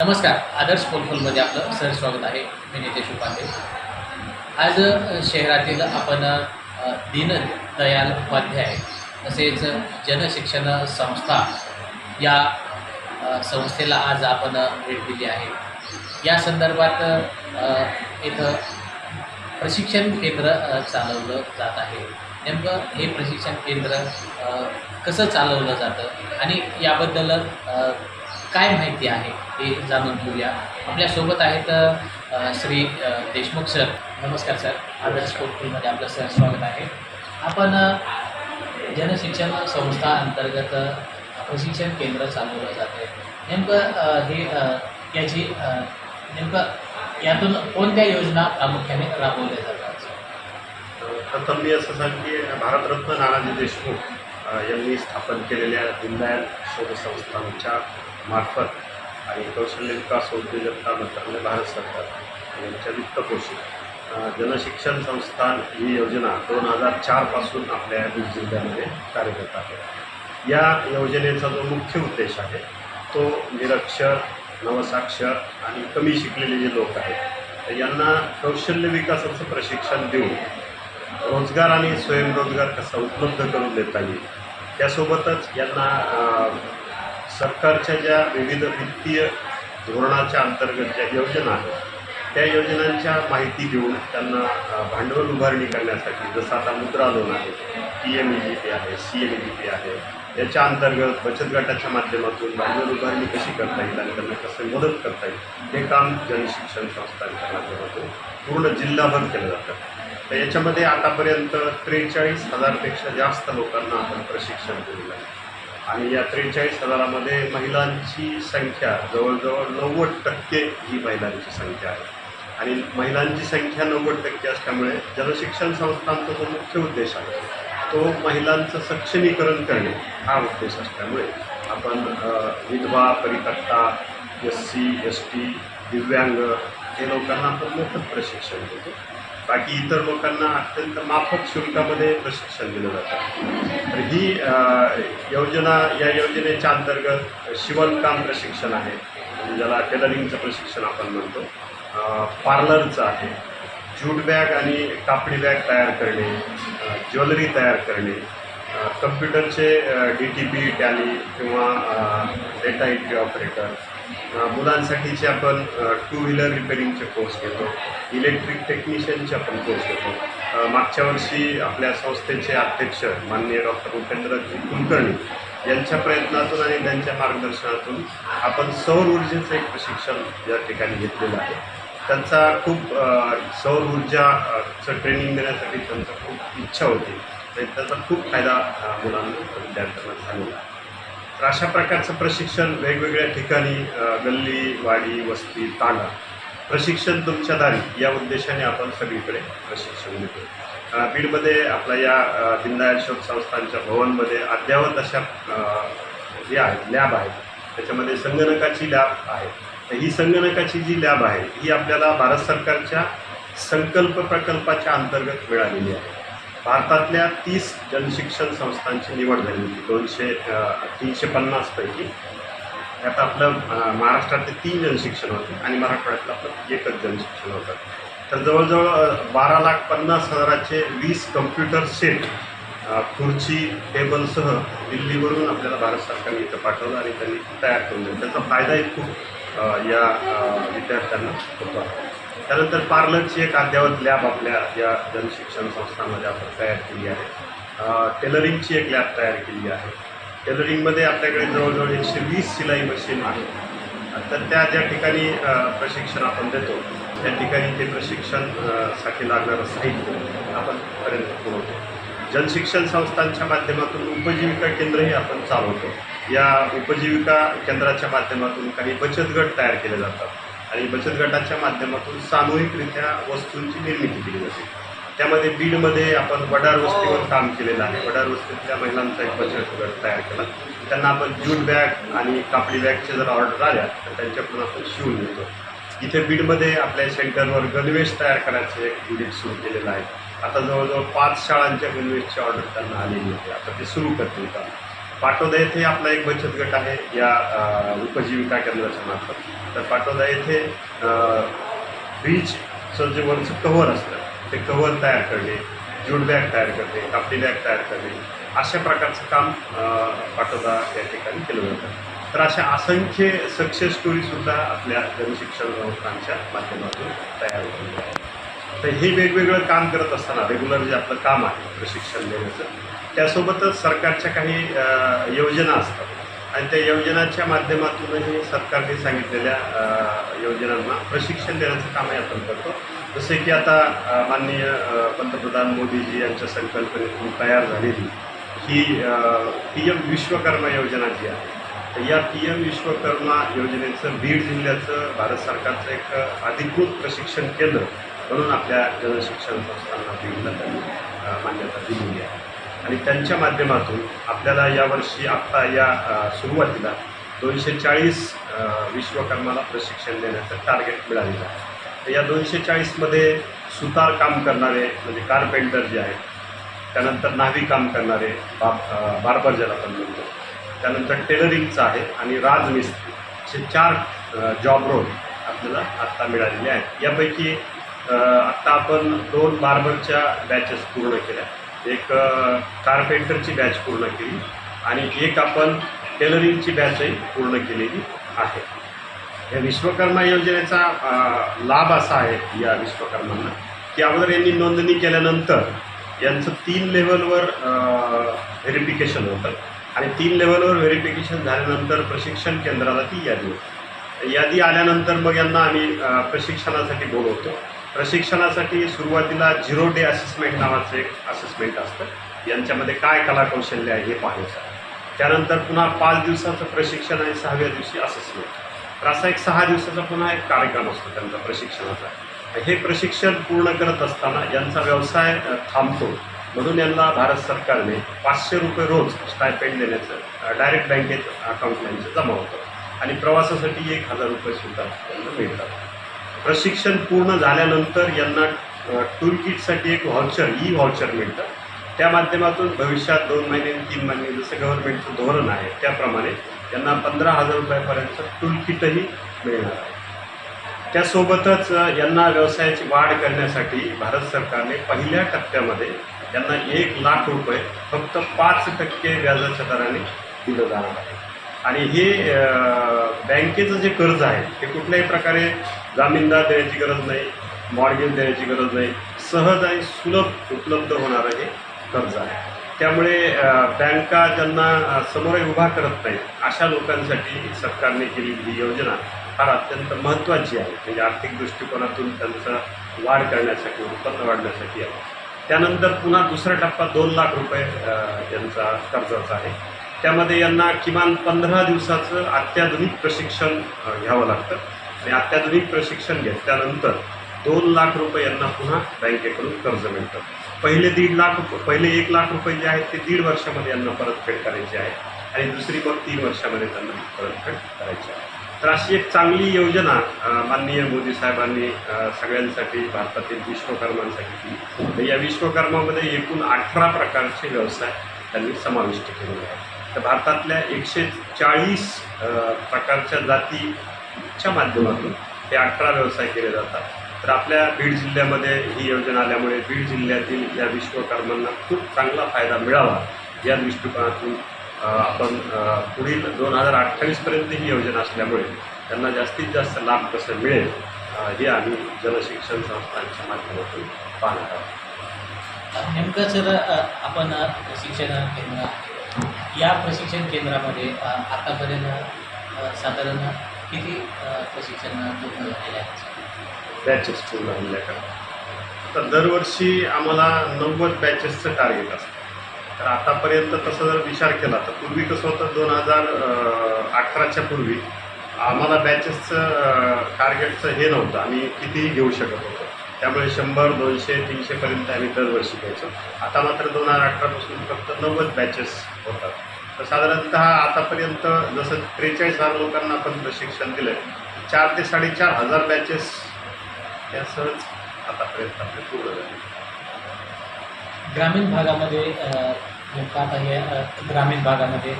नमस्कार आदर्श पोलफोलमध्ये आपलं सर स्वागत आहे. मी नितेश उपाध्ये. आज शहरातील आपण दीनदयाल उपाध्याय तसेच जनशिक्षण संस्था या संस्थेला आज आपण भेट दिली आहे. या संदर्भात इथं प्रशिक्षण केंद्र चालवलं जात आहे. नेमकं हे प्रशिक्षण केंद्र कसं चालवलं जातं आणि याबद्दल काय माहिती आहे? हे जाणून घेऊया. आपल्यासोबत आहेत श्री देशमुख सर. नमस्कार सर. आदर्श स्पोर्टमध्ये आपलं सर स्वागत आहे. आपण जनशिक्षण संस्था अंतर्गत प्रशिक्षण केंद्र चालवलं जाते नेमकं हे याची नेमकं यातून कोणत्या योजना प्रामुख्याने राबवल्या जातात? प्रथम मी असं सांग की भारतरत्न नानाजी देशमुख यांनी स्थापन केलेल्या दीनदयाल शोध संस्थांच्या मार्फत आणि कौशल्य विकास उद्योजकता मंत्रालय भारत सरकार यांच्या वित्तपोषित जनशिक्षण संस्थान ही योजना दोन हजार चारपासून आपल्या बीड जिल्ह्यामध्ये कार्यरत आहे. या योजनेचा जो मुख्य उद्देश आहे तो निरक्षर नवसाक्षर आणि कमी शिकलेले जे लोक आहेत तर यांना कौशल्य विकासाचं प्रशिक्षण देऊन रोजगार आणि स्वयंरोजगार कसा उपलब्ध करून देता येईल त्यासोबतच यांना सरकारच्या ज्या विविध वित्तीय धोरणाच्या अंतर्गत ज्या योजना आहेत त्या योजनांच्या माहिती देऊन त्यांना भांडवल उभारणी करण्यासाठी जसं आता मुद्रा लोन आहे P M E G P आहे C M E G P आहे याच्या अंतर्गत बचत गटाच्या माध्यमातून भांडवल उभारणी कशी करता येईल आणि त्यांना कसं मदत करता येईल हे काम जनशिक्षण संस्थांच्या माध्यमातून पूर्ण जिल्हाभर केलं जातं. तर याच्यामध्ये आतापर्यंत त्रेचाळीस हजारपेक्षा जास्त लोकांना आपण प्रशिक्षण दिलेलं आणि या त्रेचाळीस हजारामध्ये महिलांची संख्या जवळजवळ नव्वद टक्के ही महिलांची संख्या आहे. आणि महिलांची संख्या नव्वद टक्के असल्यामुळे जनशिक्षण संस्थांचा जो मुख्य उद्देश आहे तो महिलांचं सक्षमीकरण करणे हा उद्देश असल्यामुळे आपण विधवा परित्यक्ता एस सी एस टी दिव्यांग ते लोकांना आपण मोफत प्रशिक्षण देतो. बाकी इतर लोकांना अत्यंत माफक शुल्कामध्ये प्रशिक्षण दिलं जातं. तर ही योजना या योजनेच्या अंतर्गत शिवणकाम प्रशिक्षण आहे. म्हणजे ज्याला टेलरिंगचं प्रशिक्षण आपण म्हणतो. पार्लरचं आहे. ज्यूट बॅग आणि कापडी बॅग तयार करणे ज्वेलरी तयार करणे कम्प्युटरचे डी टी पी टॅली किंवा डेटा एंट्री ऑपरेटर मुलांसाठीचे आपण टू व्हीलर रिपेरिंगचे कोर्स घेतो. इलेक्ट्रिक टेक्निशियनचे आपण कोर्स घेतो. मागच्या वर्षी आपल्या संस्थेचे अध्यक्ष माननीय डॉक्टर उपेंद्रजी कुलकर्णी यांच्या प्रयत्नातून आणि त्यांच्या मार्गदर्शनातून आपण सौर ऊर्जेचं एक प्रशिक्षण या ठिकाणी घेतलेलं आहे. त्यांचा खूप सौर ऊर्जाचं ट्रेनिंग देण्यासाठी त्यांचा खूप इच्छा होती. आणि त्याचा खूप फायदा मुलांना विद्यार्थ्यांना झालेला आहे. तर अशा प्रकारचं प्रशिक्षण वेगवेगळ्या ठिकाणी गल्ली वाडी वस्ती तांडा प्रशिक्षण तुमच्या दारी. या उद्देशाने आपण सगळीकडे प्रशिक्षण देतो बीडमध्ये आपल्या या अ, दीनदयाल शोध संस्थांच्या भवनमध्ये अद्ययावत अशा जे हे आहेत लॅब आहेत त्याच्यामध्ये संगणकाची लॅब आहे. तर ही संगणकाची जी लॅब आहे ही आपल्याला भारत सरकारच्या संकल्प प्रकल्पाच्या अंतर्गत मिळालेली आहे. भारतातल्या तीस जनशिक्षण संस्थांची निवड झाली होती. दोनशे तीनशे पन्नासपैकी त्यात आपलं महाराष्ट्रातले तीन जनशिक्षण होते आणि मराठवाड्यातलं आपलं एकच जनशिक्षण होतं. तर जवळजवळ बारा लाख पन्नास हजाराचे वीस कम्प्युटर सेट खुर्ची टेबलसह दिल्लीवरून आपल्याला भारत सरकारने इथं पाठवलं आणि त्यांनी तयार करून दिलं. त्याचा फायदाही खूप या विद्यार्थ्यांना होतो. आहे त्यानंतर पार्लरची एक अद्ययावत लॅब आपल्या या जनशिक्षण संस्थांमध्ये आपण तयार केली आहे. टेलरिंगची एक लॅब तयार केली आहे. टेलरिंगमध्ये आपल्याकडे जवळजवळ एकशे वीस सिलाई मशीन आहे तर त्या ज्या ठिकाणी प्रशिक्षण आपण देतो त्या ठिकाणी ते प्रशिक्षणसाठी लागणारं साहित्य आपण पर्यंत पुरवतो. जनशिक्षण संस्थांच्या माध्यमातून उपजीविका केंद्रही आपण चालवतो. या उपजीविका केंद्राच्या माध्यमातून काही बचत गट तयार केले जातात. आणि बचत गटाच्या माध्यमातून सामूहिकरित्या वस्तूंची निर्मिती केली जाते. त्यामध्ये बीडमध्ये आपण वडार वस्तीवर काम केलेलं आहे. वडार वस्तीतल्या महिलांचा एक बचत गट तयार केला. त्यांना आपण ज्यूट बॅग आणि कापडी बॅगच्या जर ऑर्डर आल्या तर त्यांच्याकडून आपण शिवून घेतो इथे बीडमध्ये आपल्या सेंटरवर गणवेश तयार करायचं एक युनिट सुरू केलेलं आहे. आता जवळजवळ पाच शाळांच्या गणवेशची ऑर्डर त्यांना आलेली होती आता ते सुरू करतील. का पाटोदा येथे आपला एक बचत गट आहे या उपजीविका केंद्राच्या मार्फत. तर पाटोदा येथे बीचचं जे वरचं कव्हर असतं. ते कव्हर तयार करणे ज्यूट बॅग तयार करणे कापडी बॅग तयार करणे अशा प्रकारचं काम पाटोदा या ठिकाणी केलं जातं. तर अशा असंख्य सक्सेस स्टोरीसुद्धा आपल्या जनशिक्षण संस्थांच्या माध्यमातून तयार होतील आहे तर हे वेगवेगळं काम करत असताना रेग्युलर जे आपलं काम आहे प्रशिक्षण देण्याचं त्यासोबतच सरकारच्या काही योजना असतात. आणि त्या योजनाच्या माध्यमातूनही सरकारने सांगितलेल्या योजनांना प्रशिक्षण देण्याचं कामही आपण करतो. जसे की आता माननीय पंतप्रधान मोदीजी यांच्या संकल्पनेतून तयार झालेली ही पी एम विश्वकर्मा योजना जी आहे तर या पी एम विश्वकर्मा योजनेचं बीड जिल्ह्याचं भारत सरकारचं एक अधिकृत प्रशिक्षण केंद्र म्हणून आपल्या जनशिक्षण संस्थांना बीडला त्यांनी मान्यता दिलेली आहे. आणि त्यांच्या माध्यमातून आपल्याला यावर्षी आत्ता या सुरुवातीला दोनशे चाळीस विश्वकर्माला प्रशिक्षण देण्याचं टार्गेट मिळालेलं आहे. तर या दोनशे चाळीसमध्ये सुतार काम करणारे म्हणजे कारपेंटर जे आहेत त्यानंतर नावी काम करणारे बाब बार्बर ज्याला आपण म्हणतो त्यानंतर टेलरिंगचं आहे आणि राजमिस्त्री असे चार जॉब रोल आपल्याला आत्ता मिळालेले आहेत. यापैकी आत्ता आपण दोन बार्बरच्या बॅचेस पूर्ण केल्या. एक कारपेंटरची बॅच पूर्ण केली आणि एक आपण टेलरिंगची बॅचही पूर्ण केलेली आहे. या विश्वकर्मा योजनेचा लाभ असा आहे या विश्वकर्मांना की अगोदर यांनी नोंदणी केल्यानंतर यांचं तीन लेवलवर व्हेरिफिकेशन होतं. आणि तीन लेवलवर व्हेरिफिकेशन झाल्यानंतर प्रशिक्षण केंद्राला ती यादी होती. यादी आल्यानंतर मग यांना आम्ही प्रशिक्षणासाठी बोलवतो. प्रशिक्षणासाठी सुरुवातीला झिरो डे असेसमेंट नावाचं एक असेसमेंट असतं. यांच्यामध्ये काय कलाकौशल्य आहे हे पाहायचं त्यानंतर पुन्हा पाच दिवसाचं प्रशिक्षण आणि सहाव्या दिवशी असेसमेंट तर असा एक सहा दिवसाचा पुन्हा एक कार्यक्रम असतो त्यांचा प्रशिक्षणाचा. हे प्रशिक्षण पूर्ण करत असताना यांचा व्यवसाय थांबतो. म्हणून यांना भारत सरकारने पाचशे रुपये रोज स्टायपेंड देण्याचं डायरेक्ट बँकेत अकाउंट यांचं जमा होतं. आणि प्रवासासाठी एक हजार रुपये सुद्धा त्यांना मिळतात. प्रशिक्षण पूर्ण झाल्यानंतर यांना टूल किटसाठी एक व्हाउचर ई व्हाउचर मिळतं. त्या माध्यमातून भविष्यात दोन महिने तीन महिने जसं गव्हर्नमेंटचं धोरण आहे त्याप्रमाणे त्यांना पंधरा हजार रुपयापर्यंत टूल किटही मिळणार आहे. त्यासोबतच यांना व्यवसायाची वाढ करण्यासाठी भारत सरकारने पहिल्या टप्प्यामध्ये यांना एक लाख रुपये फक्त पाच टक्के व्याजाच्या दराने दिलं जाणार आहे. आणि हे बँकेचं जे कर्ज आहे ते कुठल्याही प्रकारे जामीनदार देण्याची गरज नाही मॉर्गेज देण्याची गरज नाही सहज आणि सुलभ उपलब्ध होणारं हे कर्ज आहे. त्यामुळे बँका ज्यांना समोर उभा करत नाही अशा लोकांसाठी सरकारने केलेली ही योजना फार अत्यंत महत्त्वाची आहे. म्हणजे आर्थिक दृष्टिकोनातून त्यांचं वाढ करण्यासाठी उत्पन्न वाढण्यासाठी आहे. त्यानंतर पुन्हा दुसरा टप्पा दोन लाख रुपये त्यांचा कर्जाचा आहे. त्यामध्ये यांना किमान पंधरा दिवसाचं अत्याधुनिक प्रशिक्षण घ्यावं लागतं. आणि अत्याधुनिक प्रशिक्षण घेतल्यानंतर दोन लाख रुपये यांना पुन्हा बँकेकडून कर्ज मिळतं. पहिले दीड लाख रुपये पहिले एक लाख रुपये जे आहेत ते दीड वर्षामध्ये यांना परतफेड करायची आहे आणि दुसरी मग तीन वर्षामध्ये त्यांना परतफेड करायची आहे. तर अशी एक चांगली योजना माननीय मोदी साहेबांनी सगळ्यांसाठी भारतातील विश्वकर्मांसाठी केली. तर या विश्वकर्मामध्ये एकूण अठरा प्रकारचे व्यवसाय त्यांनी समाविष्ट केलेले आहेत. तर भारतातल्या एकशे चाळीस प्रकारच्या जातीच्या माध्यमातून हे अठरा व्यवसाय केले जातात. तर आपल्या बीड जिल्ह्यामध्ये ही योजना आल्यामुळे बीड जिल्ह्यातील या विश्वकर्मांना खूप चांगला फायदा मिळावा या दृष्टिकोनातून आपण पुढील दोन हजार अठ्ठावीसपर्यंत ही योजना असल्यामुळे त्यांना जास्तीत जास्त लाभ कसं मिळेल हे आम्ही जलशिक्षण संस्थांच्या माध्यमातून पाहणार आहोत. नेमकं सर आपण शिक्षण केंद्र या प्रशिक्षण केंद्रामध्ये आतापर्यंत साधारण किती प्रशिक्षण पूर्ण झालेले आहेत बॅचेस पूर्ण झाल्याकडे तर दरवर्षी आम्हाला नव्वद बॅचेसचं टार्गेट असतं. तर आतापर्यंत तसं जर विचार केला तर पूर्वी कसं होतं दोन हजार अठराच्या पूर्वी आम्हाला बॅचेसचं टार्गेटचं हे नव्हतं. आम्ही कितीही घेऊ शकत होतो. त्यामुळे शंभर दोनशे तीनशेपर्यंत आम्ही दरवर्षी घ्यायचो. आता मात्र दोन हजार अठरापासून फक्त नव्वद बॅचेस होतात. तर साधारणतः आतापर्यंत जसं त्रेचाळीस हजार लोकांना आपण प्रशिक्षण दिलं चार ते साडेचार हजार बॅचेस या सहज आतापर्यंत आपले पूर्ण झाले. ग्रामीण भागामध्ये अ, आता हे ग्रामीण भागामध्ये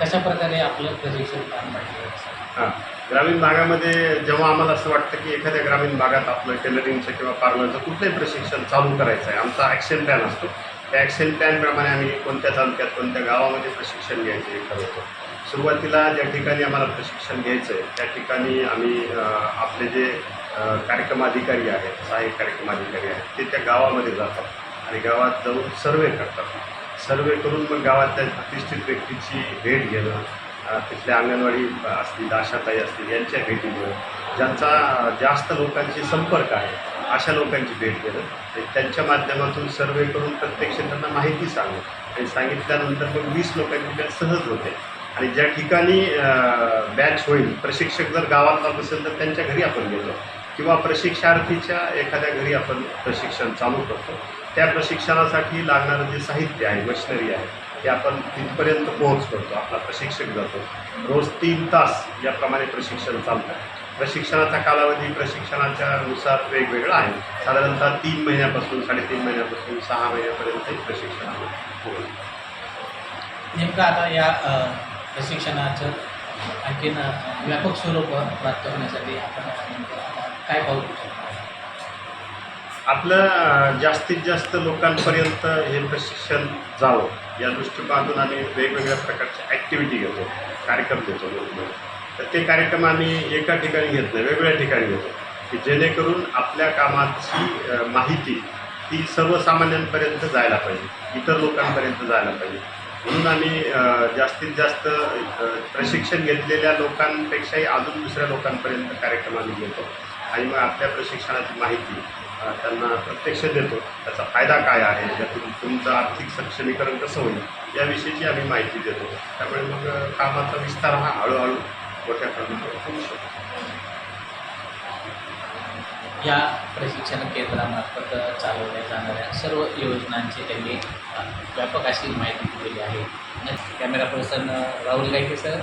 कशा प्रकारे आपलं प्रशिक्षण काम पाहिजे? हां. ग्रामीण भागामध्ये जेव्हा आम्हाला असं वाटतं की एखाद्या ग्रामीण भागात आपलं टेलरिंगचं किंवा पार्लरचं कुठलंही प्रशिक्षण चालू करायचं आहे आमचा ॲक्शन प्लॅन असतो. त्या ॲक्शन प्लॅनप्रमाणे आम्ही कोणत्या तालुक्यात कोणत्या गावामध्ये प्रशिक्षण घ्यायचं हे ठरवतो. सुरुवातीला ज्या ठिकाणी आम्हाला प्रशिक्षण घ्यायचं आहे त्या ठिकाणी आम्ही आपले जे कार्यक्रम अधिकारी आहेत सहाय्यक कार्यक्रम अधिकारी आहेत ते त्या गावामध्ये जातात आणि गावात जाऊन सर्वे करतात. सर्वे करून पण गावातल्या प्रतिष्ठित व्यक्तीची भेट घेणं तिथल्या अंगणवाडी असतील आशाताई असतील यांच्या भेटी घेणं ज्यांचा जास्त लोकांशी संपर्क आहे अशा लोकांची भेट घेणं त्यांच्या माध्यमातून सर्वे करून प्रत्यक्ष त्यांना माहिती सांगणं आणि सांगितल्यानंतर मग वीस लोकांची बॅच सहज होते. आणि ज्या ठिकाणी बॅच होईल प्रशिक्षक जर गावातला नसेल तर त्यांच्या घरी आपण घेतो किंवा प्रशिक्षार्थीच्या एखाद्या घरी आपण प्रशिक्षण चालू करतो. त्या प्रशिक्षणासाठी लागणारं जे साहित्य आहे मशिनरी आहे ते आपण तिथपर्यंत पोहोच करतो आपला प्रशिक्षक जातो. रोज तीन तास याप्रमाणे प्रशिक्षण चालतं. प्रशिक्षणाचा कालावधी प्रशिक्षणाच्या नुसार वेगवेगळा आहे. साधारणतः तीन महिन्यापासून साडेतीन महिन्यापासून सहा महिन्यापर्यंत प्रशिक्षण आहे. नेमकं आता या प्रशिक्षणाचं आणखीन व्यापक स्वरूप प्राप्त होण्यासाठी आपण काय पाहू शकतो आपलं जास्तीत जास्त लोकांपर्यंत हे प्रशिक्षण जावं या दृष्टिकोनातून आम्ही वेगवेगळ्या प्रकारच्या ॲक्टिव्हिटी घेतो कार्यक्रम देतो लोकमध्ये तर ते कार्यक्रम आम्ही एका ठिकाणी घेत नाही वेगवेगळ्या ठिकाणी घेतो. की जेणेकरून आपल्या कामाची माहिती ती सर्वसामान्यांपर्यंत जायला पाहिजे इतर लोकांपर्यंत जायला पाहिजे. म्हणून आम्ही जास्तीत जास्त प्रशिक्षण घेतलेल्या लोकांपेक्षाही अजून दुसऱ्या लोकांपर्यंत कार्यक्रम आम्ही घेतो. आणि मग आपल्या प्रशिक्षणाची माहिती त्यांना प्रत्यक्ष देतो. त्याचा फायदा काय आहे? ज्यातून तुमचं आर्थिक सक्षमीकरण कसं होईल? याविषयीची आम्ही माहिती देतो. त्यामुळे मग कामाचा विस्तार हा हळूहळू मोठ्या प्रमाणावर होऊ शकतो. या प्रशिक्षण केंद्रामार्फत चालवल्या जाणाऱ्या सर्व योजनांची त्यांनी व्यापक अशी माहिती दिलेली आहे. कॅमेरा पर्सन राहुल गायके सर